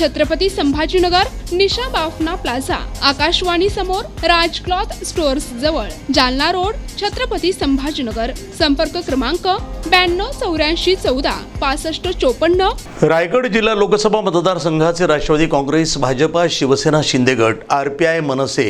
Chhatrapati Sambhajinagar Nisha Bafna plaza Akashvani समोर Raj cloth stores जवळ Jalna road Chhatrapati Sambhajinagar. संपर्क क्रमांक ब्याण्णव चौऱ्याऐंशी चौदा पासष्ट चोपन्न. रायगड जिल्हा लोकसभा मतदारसंघाचे राष्ट्रवादी काँग्रेस भाजपा शिवसेना शिंदे गट आर पी आय मनसे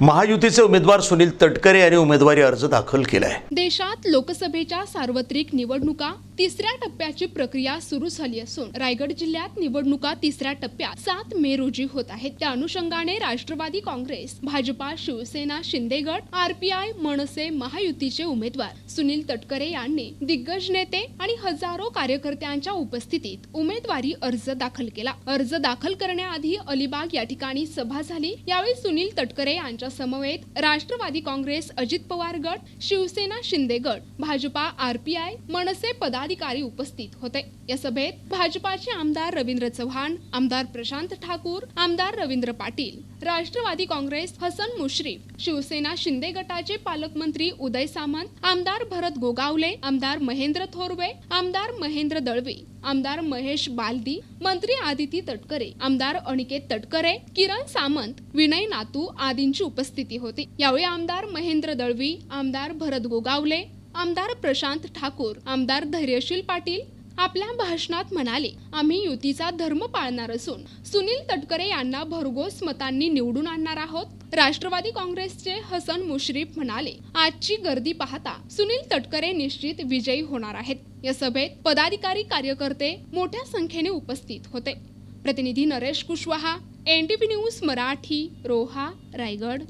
महायुतीचे उमेदवार सुनील तटकरे यांनी उमेदवारी अर्ज दाखल केला आहे देशात लोकसभेच्या सार्वत्रिक निवडणुका तिसऱ्या टप्प्याची प्रक्रिया सुरू झाली असून रायगड जिल्ह्यात निवडणुका तिसऱ्या टप्प्यात सात मे रोजी होत आहेत. त्या अनुषंगाने राष्ट्रवादी काँग्रेस भाजपा शिवसेना शिंदे गट आरपीआय मनसे महायुतीचे उमेदवार सुनील तटकरे यांनी दिग्गज नेते आणि हजारो कार्यकर्त्यांच्या उपस्थितीत उमेदवारी अर्ज दाखल केला. अर्ज दाखल करण्याआधी अलिबाग या ठिकाणी सभा झाली. यावेळी सुनील तटकरे यांच्या समवेत राष्ट्रवादी काँग्रेस अजित पवार गट शिवसेना शिंदे गट भाजपा आरपीआय मनसे पदाधिकारी उपस्थित होते. या सभेत भाजपाचे आमदार रवींद्र चव्हाण आमदार प्रशांत ठाकूर आमदार रवींद्र पाटील राष्ट्रवादी काँग्रेस हसन मुश्रीफ शिवसेना शिंदे गटाचे पालकमंत्री उदय सामंत आमदार भरत गोगावले आमदार महेंद्र थोरवे आमदार महेंद्र दळवे आमदार महेश बालदी मंत्री आदिती तटकरे आमदार अनिकेत तटकरे किरण सामंत विनय नातू आदींची उपस्थिती होती. यावेळी आमदार महेंद्र दळवी आमदार भरत गोगावले आमदार प्रशांत ठाकूर आमदार धैर्यशील पाटील आपल्या भाषणात म्हणाले आम्ही युतीचा धर्म पाळणार असून सुनील तटकरे यांना भरघोस मतांनी निवडून आणणार आहोत. राष्ट्रवादी काँग्रेसचे हसन मुश्रीफ म्हणाले आजची गर्दी पाहता सुनील तटकरे निश्चित विजयी होणार आहेत. या सभेत पदाधिकारी कार्यकर्ते मोठ्या संख्येने उपस्थित होते. प्रतिनिधी नरेश कुशवाहा एनडीपी न्यूज मराठी रोहा रायगड.